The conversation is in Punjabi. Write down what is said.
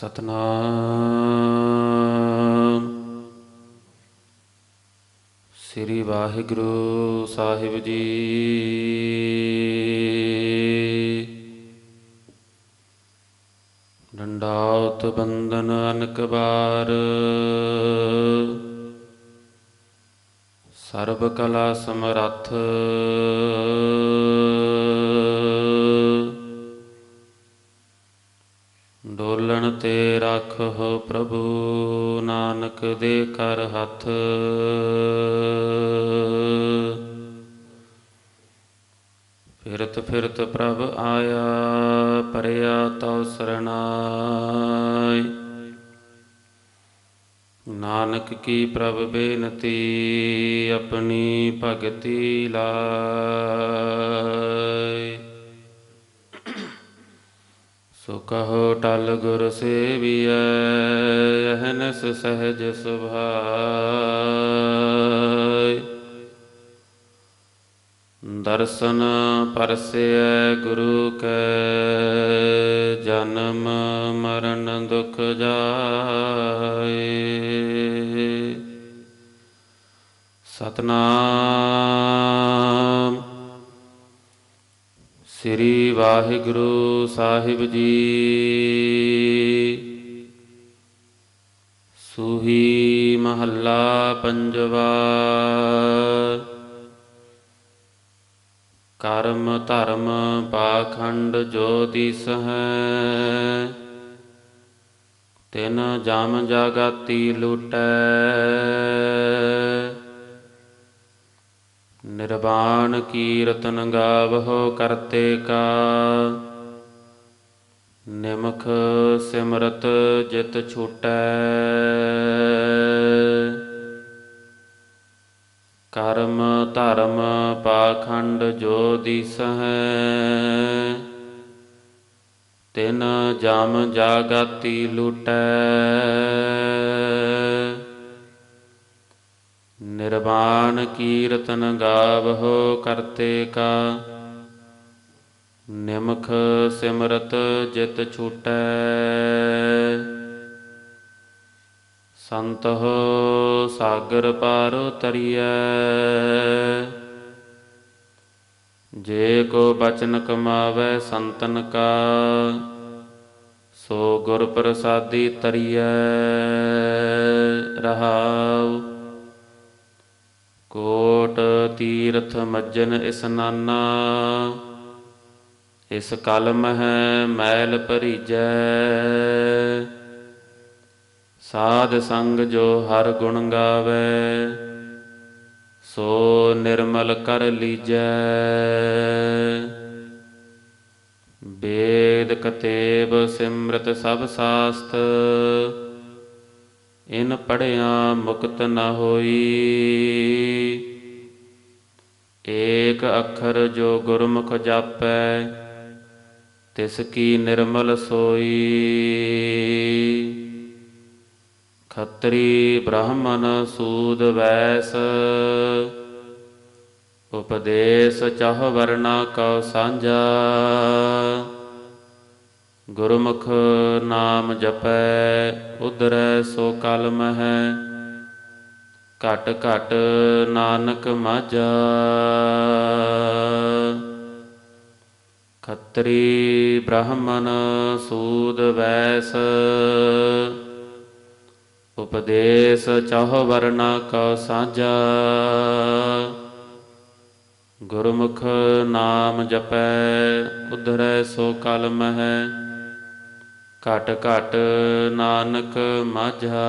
ਸਤਨਾਮ। ਸ੍ਰੀ ਵਾਹਿਗੁਰੂ ਸਾਹਿਬ ਜੀ। ਡੰਡਾਉਤ ਬੰਦਨ ਅਨਕ ਬਾਰ ਸਰਬ ਕਲਾ ਸਮਰੱਥ। ਡੋਲਣ ਤੇ ਰੱਖੋ ਪ੍ਰਭੂ, ਨਾਨਕ ਦੇ ਕਰ ਹੱਥ। ਫਿਰਤ ਫਿਰਤ ਪ੍ਰਭ ਆਇਆ, ਪਰਿਆ ਤਉ ਸਰਣਾਈ। ਨਾਨਕ ਕੀ ਪ੍ਰਭ ਬੇਨਤੀ, ਆਪਣੀ ਭਗਤੀ ਲਾਏ ਸੋ ਕਹੋ ਟਲ ਗੁਰ ਸੇਵੀਐ, ਅਹਨਸ ਸਹਿਜ ਸੁਭਾਇ। ਦਰਸ਼ਨ ਪਰਸੈ ਗੁਰੂ ਕੈ, ਜਨਮ ਮਰਨ ਦੁਖ ਜਾਏ। ਸਤਨਾਮ ਸ੍ਰੀ ਵਾਹਿਗੁਰੂ ਸਾਹਿਬ ਜੀ। ਸੂਹੀ ਮਹੱਲਾ ਪੰਜਵਾ। ਕਰਮ ਧਰਮ ਪਾਖੰਡ ਜੋ ਦਿਸ ਹੈ ਤਿਨ ਜਮ ਜਗਤੀ ਲੁਟੈ। ਨਿਰਵਾਣ ਕੀਰਤਨ ਗਾਵਹੁ ਕਰਤੇ ਕਾ। ਨਿਮਖ ਸਿਮਰਤ ਜਿਤ ਛੂਟੈ। ਕਰਮ ਧਰਮ ਪਾਖੰਡ ਜੋ ਦਿਸਹਿ। ਤਿਨ ਜਮ ਜਾਗਤੀ ਲੁਟੈ। ਨਿਰਵਾਣ ਕੀਰਤਨ ਗਾਵਹੁ ਕਰਤੇ ਕਾ। ਨਿਮਖ ਸਿਮਰਤ ਜਿਤ ਛੂਟੈ। ਸੰਤਹ ਸਾਗਰ ਪਾਰ ਤਰੀਐ ਜੇ ਕੋ ਬਚਨ ਕਮਾਵੇ ਸੰਤਨ ਕਾ, ਸੋ ਗੁਰ ਪ੍ਰਸਾਦੀ ਤਰੀਐ। ਰਹਾਉ ਤੀਰਥ ਮੱਜਨ ਇਸਨਾਨਾ ਇਸ ਕਲਮ ਹੈ ਮੈਲ ਭਰੀਜੈ। ਸਾਧ ਸੰਗ ਜੋ ਹਰ ਗੁਣ ਗਾਵੇ, ਸੋ ਨਿਰਮਲ ਕਰ ਲੀਜੈ। ਵੇਦ ਕਤੇਬ ਸਿਮਰਤ ਸਭ ਸਾਸਤ, ਇਨ ਪੜਿਆ ਮੁਕਤ ਨ ਹੋਈ। ਏਕ ਅੱਖਰ ਜੋ ਗੁਰਮੁਖ ਜਾਪੈ, ਤਿਸ ਕੀ ਨਿਰਮਲ ਸੋਈ। ਖੱਤਰੀ ਬ੍ਰਾਹਮਣ ਸੂਦ ਵੈਸ, ਉਪਦੇਸ਼ ਚਾਹ ਵਰਨਾ ਕਉ ਸਾਂਝਾ। ਗੁਰਮੁਖ ਨਾਮ ਜਪੈ, ਉਧਰੈ ਸੋ ਕਲਮ ਹੈ ਘਟ ਘਟ ਨਾਨਕ ਮਾਝਾ। ਖੱਤਰੀ ਬ੍ਰਾਹਮਣ ਸੂਦ ਵੈਸ। ਉਪਦੇਸ਼ ਚਾਹ ਵਰਨਾ ਕਉ ਸਾਂਝਾ। ਗੁਰਮੁਖ ਨਾਮ ਜਪੈ, ਉਧਰੈ ਸੋ ਕਲ ਮਹਿ। ਘਟ ਘਟ ਨਾਨਕ ਮਾਝਾ।